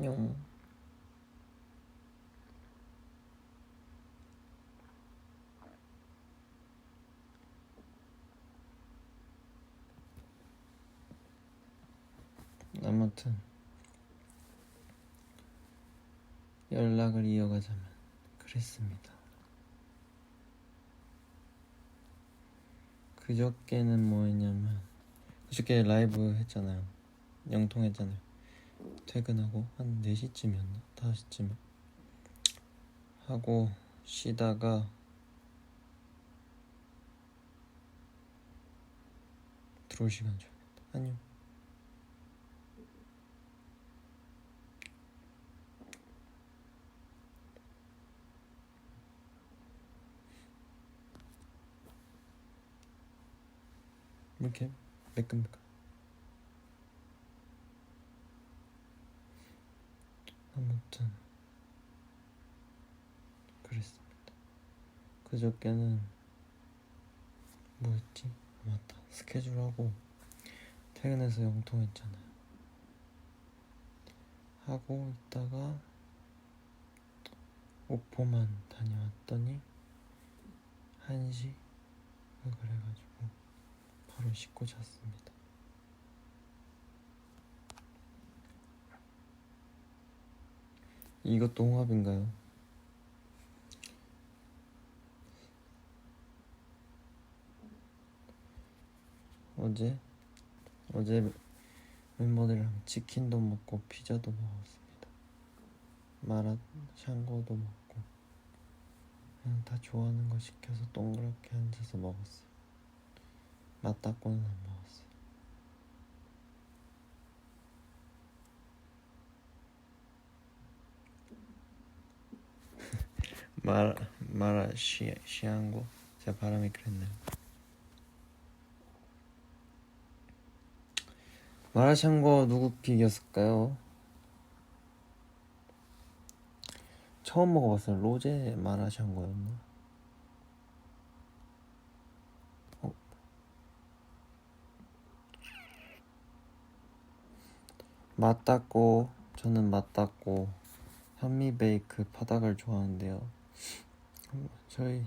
안녕. 아무튼 연락을 이어가자면 그랬습니다. 그저께는 뭐 했냐면 그저께 라이브 했잖아요. 영통했잖아요. 퇴근하고 한 4시쯤이었나? 5시쯤에 하고 쉬다가 들어올 시간 줘야겠다. 왜 이렇게 매끈매끈 아무튼 그랬습니다 그저께는 뭐였지? 아, 맞다 스케줄하고 퇴근해서 영통했잖아요 하고 있다가 오포만 다녀왔더니 1시 그래가지고 바로 씻고 잤습니다. 이것도 홍합인가요? 어제 어제 멤버들이랑 치킨도 먹고 피자도 먹었습니다. 마라샹궈도 먹고 그냥 다 좋아하는 거 시켜서 동그랗게 앉아서 먹었어요. 맞다고는 안 먹었어요. 마라 마라 시 시한고 제가 바람이 그랬네요. 마라샹궈 누구 픽이었을까요? 처음 먹어봤어요. 로제 마라샹궈였나? 어? 맛닿고 저는 맛닿고 현미 베이크 파닭을 좋아하는데요. 저희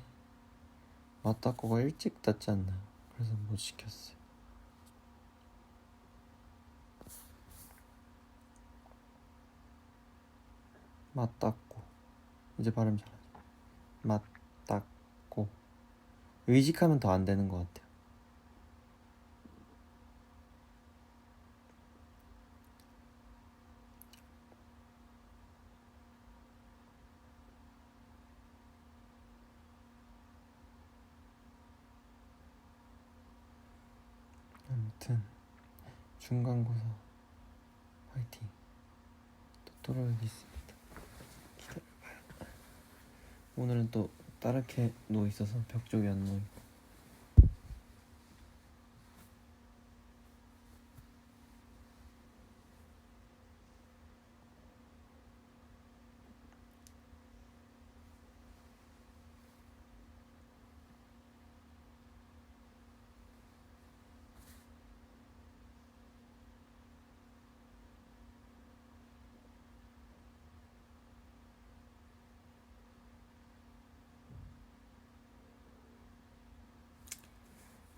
맛닿고가 일찍 닫지 않나요? 그래서 못 시켰어요. 맞닿고 이제 발음 잘하죠. 맞닿고 의식하면 더 안 되는 것 같아요. 아무튼 중간고사 또 돌아오겠습니다 기다려봐요 오늘은 또 따르게 누워 있어서 벽 쪽에 안 누워 있고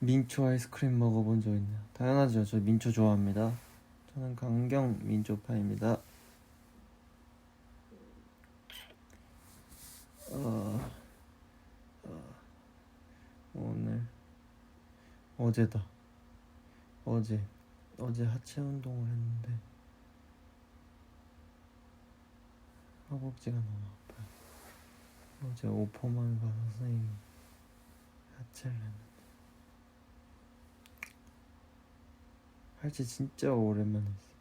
민초 아이스크림 먹어본 적 있나요? 당연하죠. 저 민초 좋아합니다. 저는 강경 민초파입니다. 어, 어, 오늘 어제다. 어제 어제 하체 운동을 했는데 허벅지가 너무 아파요. 어제 오퍼만 가서 선생님이 하체를 했는데 할지 진짜 오랜만에 했어.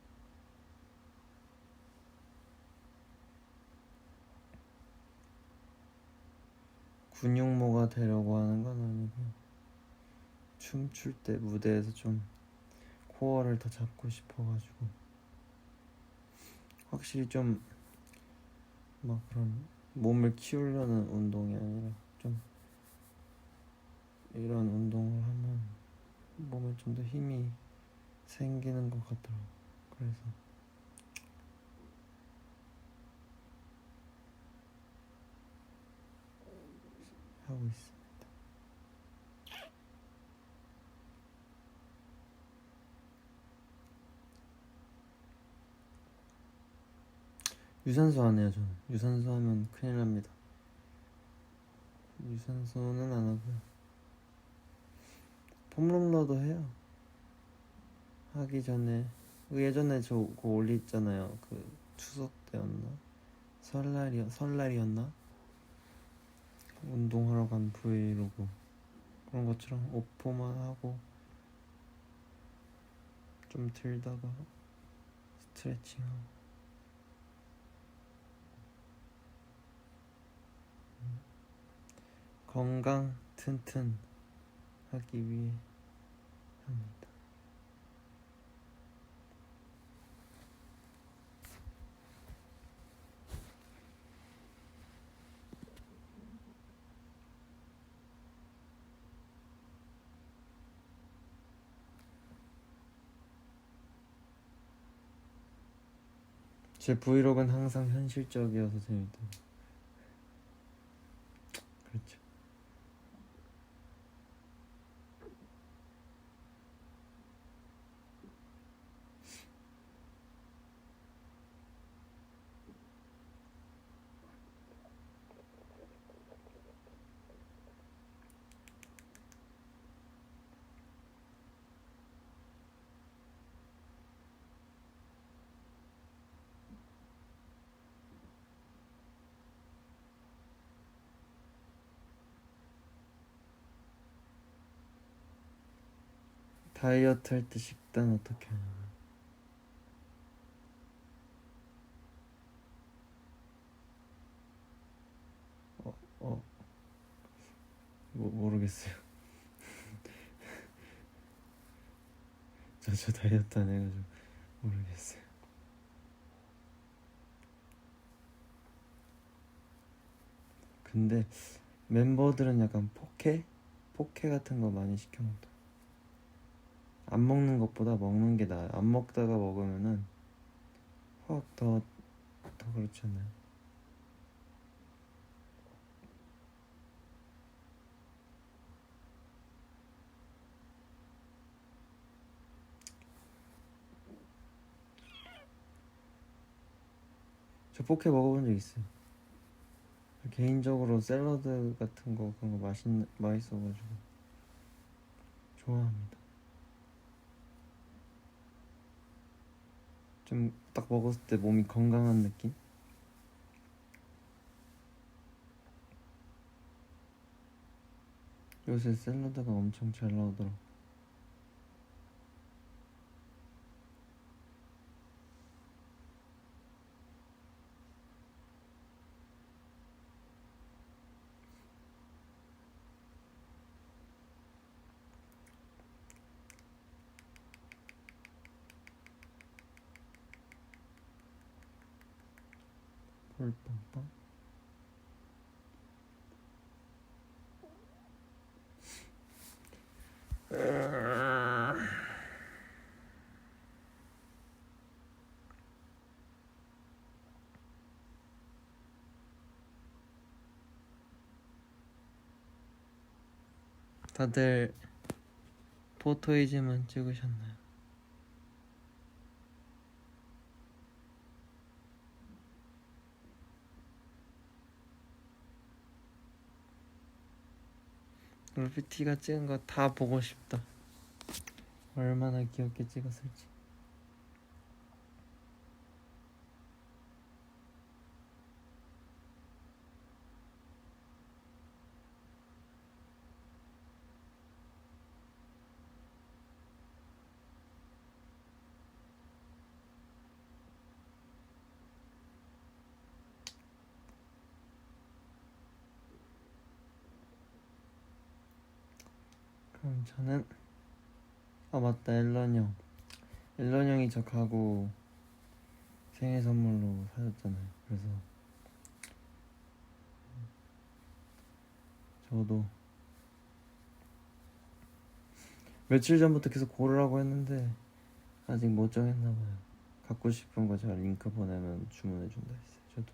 근육모가 되려고 하는 건 아니고 춤출 때 무대에서 좀 코어를 더 잡고 싶어가지고 확실히 좀 막 그런 몸을 키우려는 운동이 아니라 좀 이런 운동을 하면 몸에 좀 더 힘이 생기는 것 같더라고. 그래서. 하고 있어. 유산소 안 해요 저는. 유산소 하면 큰일 납니다. 유산소는 안 하고요. 폼롤러도 해요. 하기 전에 그 예전에 저 그거 올렸잖아요. 그 추석 때였나? 설날이 설날이었나? 운동하러 간 브이로그. 그런 것처럼 오포만 하고 좀 들다가 스트레칭하고. 건강 튼튼 하기 위해 합니다. 제 브이로그는 항상 현실적이어서 재밌다. 그렇죠. 다이어트 할 때 식단 어떻게 하냐면 어, 어, 뭐, 모르겠어요. 저, 저 다이어트 안 해가지고 모르겠어요. 근데 멤버들은 약간 포케? 포케 같은 거 많이 시켜 먹더라고요 안 먹는 것보다 먹는 게 나아요. 안 먹다가 먹으면은 확 더 더 그렇잖아요. 저 포케 먹어본 적 있어요. 개인적으로 샐러드 같은 거 그런 거 맛있 맛있어가지고 좋아합니다. 좀 딱 먹었을 때 몸이 건강한 느낌? 요새 샐러드가 엄청 잘 나오더라 꿀빵빵. 다들 포토이즈만 찍으셨나요? 루피티가 찍은 거 다 보고 싶다. 얼마나 귀엽게 찍었을지. 그럼 저는 아 맞다. 앨런 형. 앨런 형이 저 가구 생일 선물로 사줬잖아요. 그래서 저도 며칠 전부터 계속 고르라고 했는데 아직 못 정했나 봐요. 갖고 싶은 거 제가 링크 보내면 주문해 준다 했어요 저도.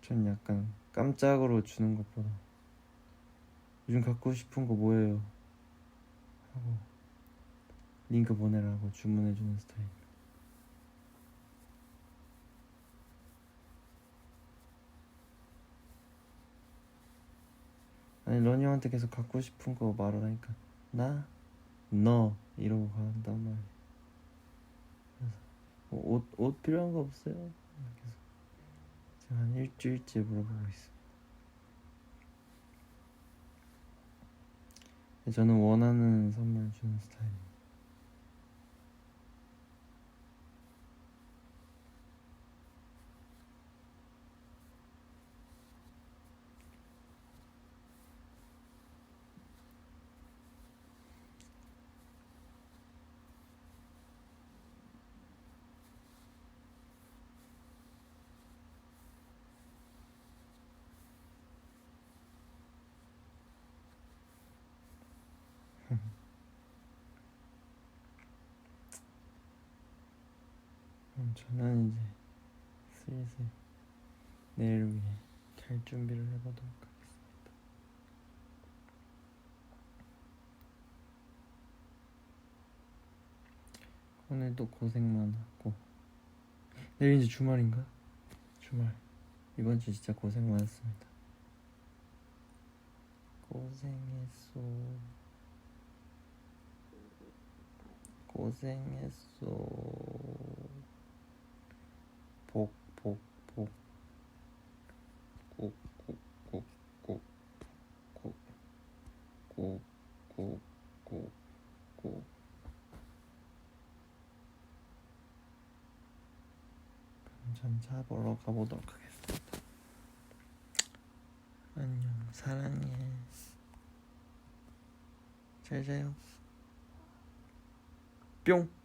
전 약간 깜짝으로 주는 것보다 요즘 갖고 싶은 거 뭐예요? 하고 링크 보내라고 주문해주는 스타일. 아니 형한테 계속 갖고 싶은 거 말하라니까 나? 너 이러고 간단 말이야 그래서 뭐 옷, 옷 필요한 거 없어요? 계속 지금 한 일주일째 물어보고 있어 저는 원하는 선물 주는 스타일이에요 저는 이제 슬슬 내일을 위해 잘 준비를 해보도록 하겠습니다. 오늘도 고생 많았고 내일 이제 주말인가? 주말 이번 주 진짜 고생 많았습니다. 고생했어. 고생했어. 자보러 가보도록 하겠습니다. 안녕, 사랑해. 잘 자요. 뿅.